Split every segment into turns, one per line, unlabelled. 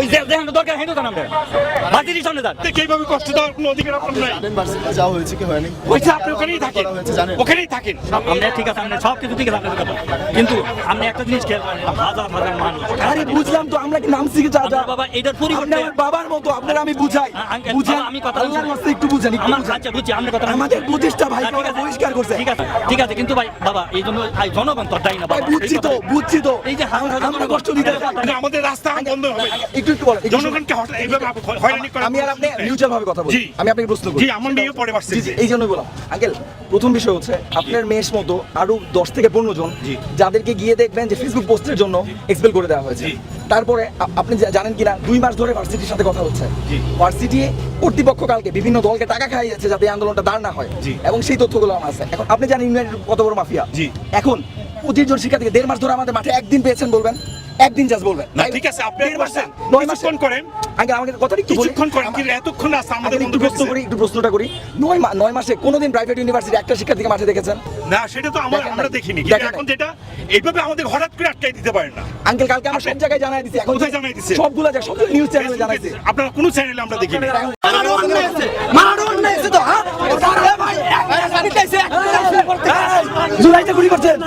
ওই যে যেখানে দরকার হেঁটে যান আমরা সামনে যান।
এইভাবে কষ্ট দেওয়ার কোনো অধিকার আপনার নাই।
জানেন ভার্সিটি যাওয়া হয়েছে কি হয়নি?
হয়েছে আপনি ওখানেই থাকেন। ওখানেই থাকেন।
আমরা ঠিক আছে আমরা সব কিছু ঠিক আছে আপনাদের কথা। কিন্তু আপনি একটা জিনিস খেয়াল করেন হাজার হাজার মানুষ।
আরে বুঝলাম তো আমরা কি নাম শিখে যা যা
বাবা এটার পরিবর্তে
আমার বাবার মতো আপনার আমি বুঝাই।
আঙ্কেল, আমি কথা বলছি।
আল্লাহর রাস্তায় একটু বুঝেন
আমার। আচ্ছা বুঝছি আপনার কথা
আমাদের প্রতিষ্ঠা ভাই
ঠিক আছে।
বহিষ্কার করছে।
ঠিক আছে ঠিক আছে কিন্তু ভাই বাবা এই জন্য জনগণ তো দায়ী না
ভাই
বাবা
বুঝছি তো বুঝছি তো।
এই যে হাজার হাজার
আমরা কষ্ট দিতে
আমাদের রাস্তা বন্ধ হবে।
একটু একটু
জনগণকে এইভাবে হয়রানি করা
আমি আর আপনি মিউচুয়াল ভাবে কথা বলি। আমি আপনাকে প্রশ্ন করি।
জি আমার মেয়েও পরে
জি, জি, এই জন্যই বললাম। আঙ্কেল প্রথম বিষয় হচ্ছে আপনার মেয়ের মতো আরও দশ থেকে পনেরো জন যাদেরকে গিয়ে দেখবেন যে ফেসবুক পোস্টের জন্য এক্সপেল করে দেওয়া হয়েছে। তারপরে আপনি জানেন কিনা দুই মাস ধরে ভার্সিটির সাথে কথা হচ্ছে। ভার্সিটি কর্তৃপক্ষ কালকে বিভিন্ন দলকে টাকা খাইয়েছে যাতে এই আন্দোলনটা দাঁড় না হয়। এবং সেই তথ্যগুলো আমার আছে। এখন আপনি জানেন ইউনাইটেড কত বড় মাফিয়া। এখন পঁচিশ জন শিক্ষার্থীকে দেড় মাস ধরে আমাদের মাঠে একদিন পেয়েছেন বলবেন? একদিন জাস্ট বলবেন।
না ঠিক আছে আপনি
মাসে, নয় মাসে।
করেন।
আঙ্কেল আমাকে কথাটা একটু বলি।
কিছুক্ষণ করেন কিন্তু এতক্ষণ আছে আমাদের
একটু প্রশ্ন করি একটু প্রশ্নটা করি। নয় মা- নয় মাসে কোনোদিন প্রাইভেট ইউনিভার্সিটি একটা শিক্ষার্থীকে মাঠে দেখেছেন?
না সেটা তো আমরা আমরা দেখিনি। কিন্তু এখন যেটা এইভাবে আমাদের হঠাৎ করে আটকাই দিতে পারেন না।
আঙ্কেল কালকে আমরা সব জায়গায় জানাই দিছি। এখন
কোথায় জানাই দিছে?
সবগুলো জায়গায় সবগুলো নিউজ চ্যানেলে জানাইছি।
আপনারা কোনো চ্যানেলে আমরা দেখিনি।
মারাডোনা এসে তো হ্যাঁ? ভাই জুলাইতে গুলি করছেন।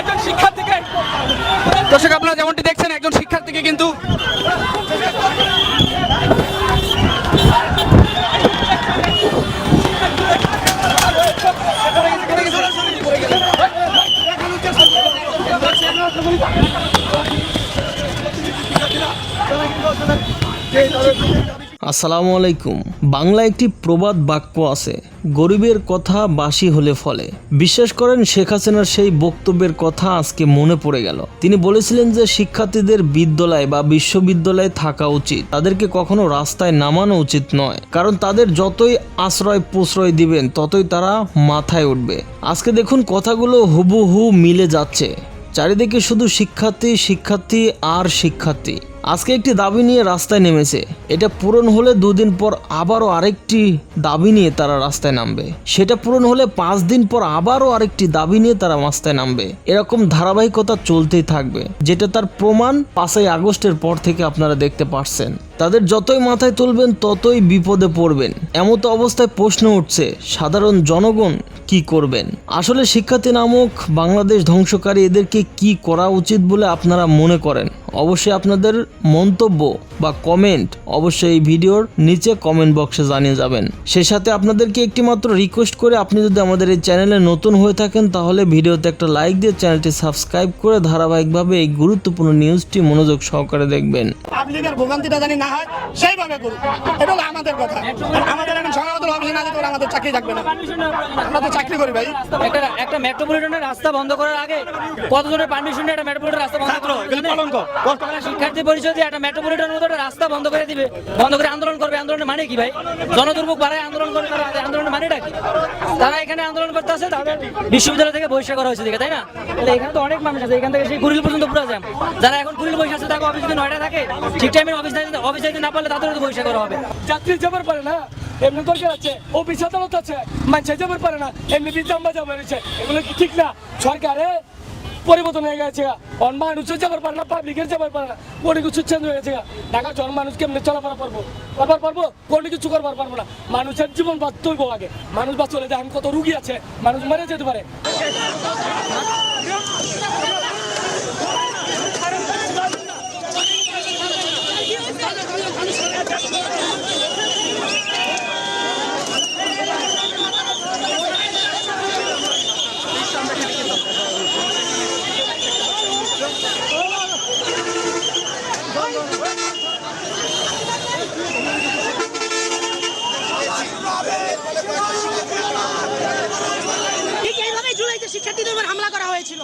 একজন শিক্ষার্থীকে দর্শক আপনারা যেমনটি দেখছেন একজন শিক্ষার্থীকে কিন্তু
আসসালামু আলাইকুম। বাংলা একটি প্রবাদ বাক্য আছে, গরিবের কথা বাসি হলে ফলে। বিশ্বাস করেন শেখ হাসিনার সেই বক্তব্যের কথা আজকে মনে পড়ে গেল। তিনি বলেছিলেন যে শিক্ষার্থীদের বিদ্যালয় বা বিশ্ববিদ্যালয়ে থাকা উচিত। তাদেরকে কখনো রাস্তায় নামানো উচিত নয়। কারণ তাদের যতই আশ্রয় প্রশ্রয় দিবেন, ততই তারা মাথায় উঠবে। আজকে দেখুন কথাগুলো হুবহু মিলে যাচ্ছে। চারিদিকে শুধু শিক্ষার্থী শিক্ষার্থী আর শিক্ষার্থী। আজকে একটি দাবি নিয়ে রাস্তায় নেমেছে। এটা পূরণ হলে দুদিন পর আবারও আরেকটি দাবি নিয়ে তারা রাস্তায় নামবে। সেটা পূরণ হলে পাঁচ দিন পর আবারও আরেকটি দাবি নিয়ে তারা রাস্তায় নামবে। এরকম ধারাবাহিকতা চলতেই থাকবে, যেটা তার প্রমাণ পাঁচই আগস্টের পর থেকে আপনারা দেখতে পারছেন। তাদের যতই মাথায় তুলবেন, ততই বিপদে পড়বেন। এমতো অবস্থায় প্রশ্ন উঠছে, সাধারণ জনগণ কি করবেন? আসলে শিক্ষার্থী নামক বাংলাদেশ ধ্বংসকারী এদেরকে কি করা উচিত বলে আপনারা মনে করেন? অবশ্যই আপনাদের মন্তব্য বা কমেন্ট অবশ্যই এই ভিডিওর নিচে কমেন্ট বক্সে জানিয়ে যাবেন। সেই সাথে আপনাদেরকে একটি মাত্র রিকোয়েস্ট করে আপনি যদি আমাদের এই চ্যানেলে নতুন হয়ে থাকেন, তাহলে ভিডিওতে একটা লাইক দিয়ে চ্যানেলটি সাবস্ক্রাইব করে ধারাবাহিকভাবে এই গুরুত্বপূর্ণ নিউজটি মনোযোগ সহকারে দেখবেন।
ভোগান্তিটা জানি না। হয় সেইভাবে করুক। এটা হলো আমাদের কথা। আমাদের এখন সমাগত অফিসে না যেতে আমাদের চাকরি থাকবে না। আমরা তো চাকরি করি ভাই।
একটা একটা মেট্রোপলিটনের রাস্তা বন্ধ করার আগে কতজনের পারমিশন নিয়ে একটা মেট্রোপলিটন রাস্তা বন্ধ হবে?
কলঙ্ক।
শিক্ষার্থী পরিষদ একটা মেট্রোপলিটনের মতো একটা রাস্তা বন্ধ করে দিবে। বন্ধ করে আন্দোলন করবে। আন্দোলনের মানে কি ভাই? জনদুর্ভোগ বাড়ায় আন্দোলন করবে তারা। আন্দোলনের মানেটা কি? তারা এখানে আন্দোলন করতে আছে তাদের বিশ্ববিদ্যালয় থেকে বহিষ্কার করা হয়েছে দিকে তাই না? তাহলে এখানে তো অনেক মানুষ আছে। এখান থেকে সেই কুড়িল পর্যন্ত পুরো জ্যাম যারা এখন কুড়িল বসে আছে তাকে অফিস যদি নয়টা থাকে ঠিক টাইমে অফিস অফিস যেতে না পারলে তাদেরও তো করা হবে।
যাত্রী যাবার পারে না, এমনি দরকার আছে, অফিস আদালত আছে মানুষ যাবার পারে না, এমনি বিদ্যাম বাজা বেড়েছে এগুলো কি ঠিক না? সরকারে পরিবর্তন হয়ে গেছে অন মানুষের যাবার পারে না পাবলিকের যাবার পারে না, কোনো কিছু চেঞ্জ হয়ে গেছে ঢাকা জন মানুষ কেমনি চলাফেরা পারব করবার পারব? কোনো কিছু করবার পারব না। মানুষের জীবন বাঁচতেই আগে। মানুষ বা চলে যায় কত রুগী আছে, মানুষ মারা যেতে পারে
ঠিক এইভাবে জুলাইতে শিক্ষার্থীদের উপর হামলা করা হয়েছিল।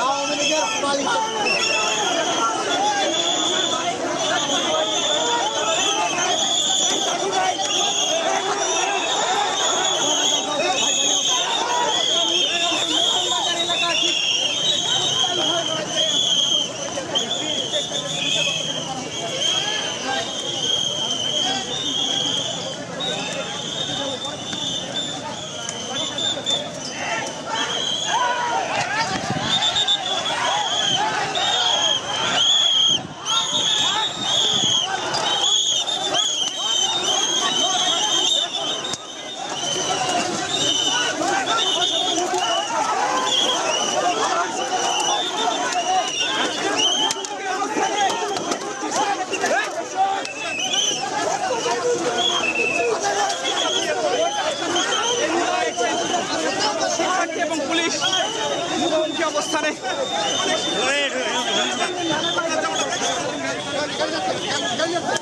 আওয়ামী লীগের Gracias.